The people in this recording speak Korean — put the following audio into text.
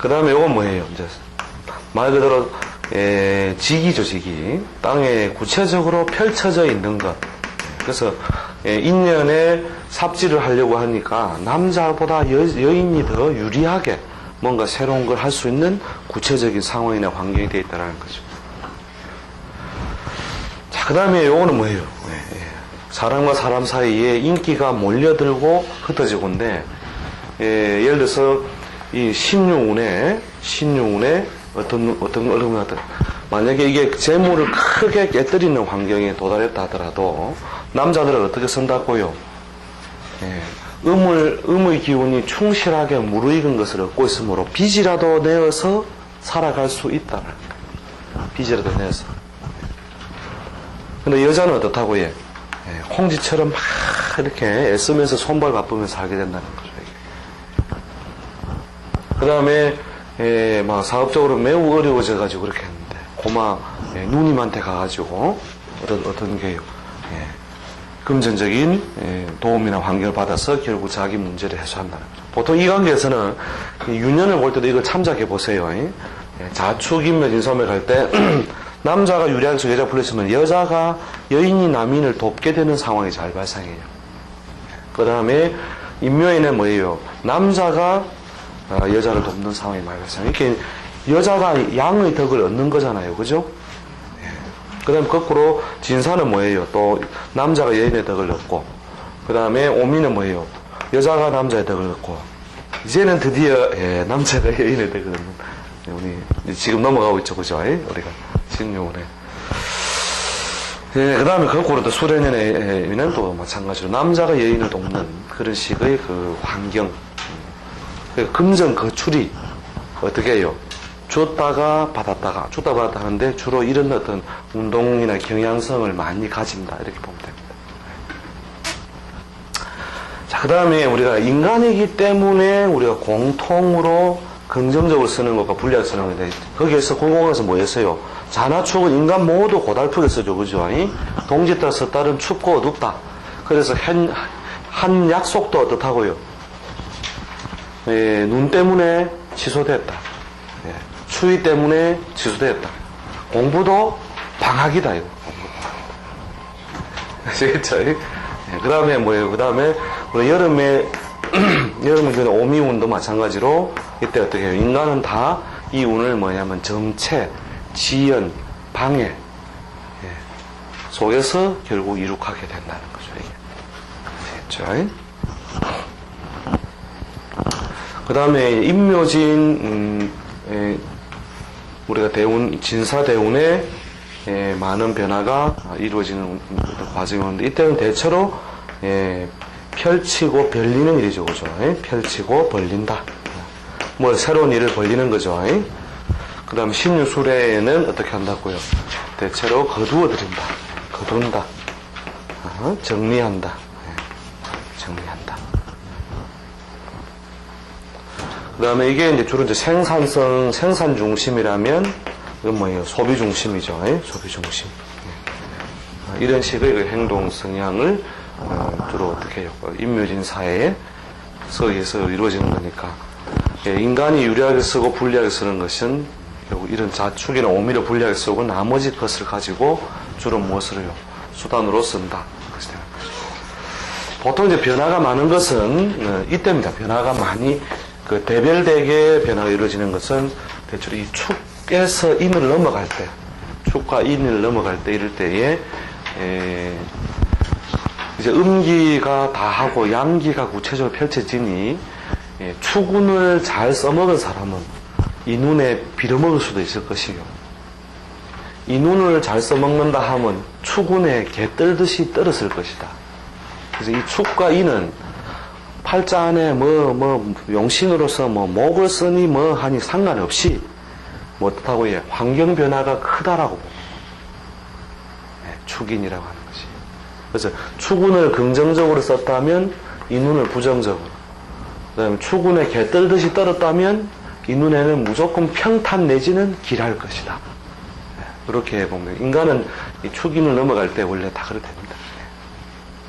그 다음에 이건 뭐예요? 이제 말 그대로 에, 직이죠, 직이. 땅에 구체적으로 펼쳐져 있는 것. 그래서 에, 인연에 삽질을 하려고 하니까 남자보다 여, 여인이 더 유리하게 뭔가 새로운 걸 할 수 있는 구체적인 상황이나 환경이 되어 있다는 거죠. 자, 그 다음에 요거는 뭐예요? 예, 예. 사람과 사람 사이에 인기가 몰려들고 흩어지고인데, 예, 예를 들어서 이 신유운에, 신유운에 어떤, 어떤 어려움이 왔다. 만약에 이게 재물을 크게 깨뜨리는 환경에 도달했다 하더라도, 남자들은 어떻게 쓴다고요? 예, 음을, 음의 기운이 충실하게 무르익은 것을 얻고 있으므로 빚이라도 내어서 살아갈 수 있다는. 빚이라도 내어서. 근데 여자는 어떻다고 해? 예, 홍지처럼 막 이렇게 애쓰면서 손발 바쁘면서 살게 된다는 거죠. 그 다음에, 예, 막 사업적으로 매우 어려워져가지고 그렇게 했는데, 고마, 예, 누님한테 가가지고, 어떤, 어떤 게요. 예, 금전적인 예, 도움이나 환경을 받아서 결국 자기 문제를 해소한다는 거죠. 보통 이 관계에서는 이 유년을 볼 때도 이걸 참작해 보세요. 예, 자축인묘 진섬에 갈 때 남자가 유리하게 여자 불렸으면 여자가 여인이 남인을 돕게 되는 상황이 잘 발생해요. 그 다음에 인묘에는 뭐예요? 남자가 어, 여자를 돕는 상황이 발생해요. 이렇게 여자가 양의 덕을 얻는 거잖아요. 그죠? 그 다음에 거꾸로 진사는 뭐예요? 또 남자가 여인의 덕을 얻고 그 다음에 오미는 뭐예요? 여자가 남자의 덕을 얻고 이제는 드디어 예, 남자가 여인의 덕을 얻는 예, 우리 지금 넘어가고 있죠 그죠? 예? 우리가 신유원에 예, 그 다음에 거꾸로 또 수련연에는 또 마찬가지로 남자가 여인을 돕는 그런 식의 그 환경 그 금전 거출이 어떻게 해요? 줬다가 받았다가 줬다 받았다 하는데 주로 이런 어떤 운동이나 경향성을 많이 가진다 이렇게 보면 됩니다. 자, 그 다음에 우리가 인간이기 때문에 우리가 공통으로 긍정적으로 쓰는 것과 불리하게 쓰는 건데 거기에서 공공에서 뭐였어요? 자나축은 인간 모두 고달프게 쓰죠, 그죠? 이? 동짓다 썼다는 춥고 어둡다. 그래서 한, 한 약속도 어떻다고요? 예, 눈 때문에 취소됐다. 예, 추위 때문에 취소됐다. 공부도 방학이다, 이거. 아시겠죠? 그 다음에 뭐예요? 그 다음에 우리 여름에, 여름에 그 오미운도 마찬가지로 이때 어떻게 해요? 인간은 다 이 운을 뭐냐면 정체, 지연, 방해, 예, 속에서 결국 이룩하게 된다는 거죠, 이게. 아시겠죠? 그 다음에 임묘진, 음, 에, 우리가 대운, 진사 대운에 에, 많은 변화가 이루어지는 과정이 오는데, 이때는 대체로 에, 펼치고 벌리는 일이죠, 그죠? 에? 펼치고 벌린다. 뭐 새로운 일을 벌리는 거죠. 그 다음 신유술에는 어떻게 한다고요? 대체로 거두어 드린다. 거둔다. 어, 정리한다. 예, 정리한다. 그 다음에 이게 이제 주로 이제 생산성, 생산 중심이라면, 이건 뭐예요? 소비 중심이죠. 예? 소비 중심. 예. 아, 이런 식의 그 행동 성향을 어, 주로 어떻게 해요? 인묘진 사회에 서에서 이루어지는 거니까. 예, 인간이 유리하게 쓰고 불리하게 쓰는 것은 결국 이런 자축이나 오미를 불리하게 쓰고 나머지 것을 가지고 주로 무엇을 해요? 수단으로 쓴다. 보통 이제 변화가 많은 것은 어, 이때입니다. 변화가 많이 그 대별되게 변화가 이루어지는 것은 대체로 이 축에서 인을 넘어갈 때, 축과 인을 넘어갈 때 이럴 때에 에, 이제 음기가 다 하고 양기가 구체적으로 펼쳐지니 예, 추군을 잘 써먹은 사람은 이 눈에 빌어먹을 수도 있을 것이요. 이 눈을 잘 써먹는다 하면 추군에 개 떨듯이 떨었을 것이다. 그래서 이 축과 이는 팔자 안에 뭐, 뭐, 용신으로서 뭐, 목을 쓰니 뭐 하니 상관없이 뭐 어떻다고 해. 환경 변화가 크다라고. 예, 축인이라고 하는 것이. 그래서 추군을 긍정적으로 썼다면 이 눈을 부정적으로. 그 다음에 추군에 개 떨듯이 떨었다면 이 눈에는 무조건 평탄 내지는 길할 것이다. 예, 그렇게 보면 인간은 이 축인을 넘어갈 때 원래 다 그렇답니다.